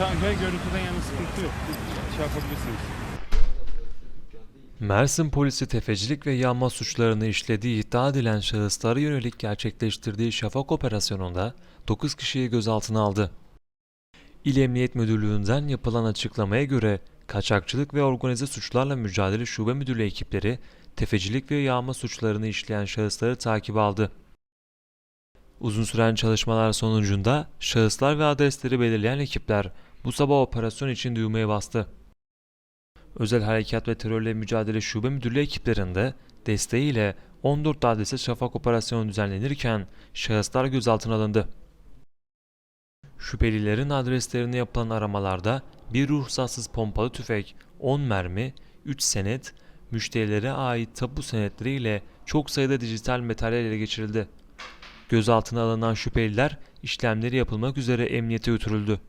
Ve görüntüden yana sıkıntı yok. Şey. Mersin polisi tefecilik ve yağma suçlarını işlediği iddia edilen şahıslara yönelik gerçekleştirdiği şafak operasyonunda 9 kişiyi gözaltına aldı. İl Emniyet Müdürlüğü'nden yapılan açıklamaya göre kaçakçılık ve organize suçlarla mücadele şube müdürlüğü ekipleri tefecilik ve yağma suçlarını işleyen şahısları takibe aldı. Uzun süren çalışmalar sonucunda şahıslar ve adresleri belirleyen ekipler bu sabah operasyon için düğmeye bastı. Özel Harekat ve Terörle Mücadele Şube Müdürlüğü ekiplerinde desteğiyle 14 adrese şafak operasyonu düzenlenirken şahıslar gözaltına alındı. Şüphelilerin adreslerine yapılan aramalarda bir ruhsatsız pompalı tüfek, 10 mermi, 3 senet, müşterilere ait tapu senetleri ile çok sayıda dijital materyal ele geçirildi. Gözaltına alınan şüpheliler işlemleri yapılmak üzere emniyete götürüldü.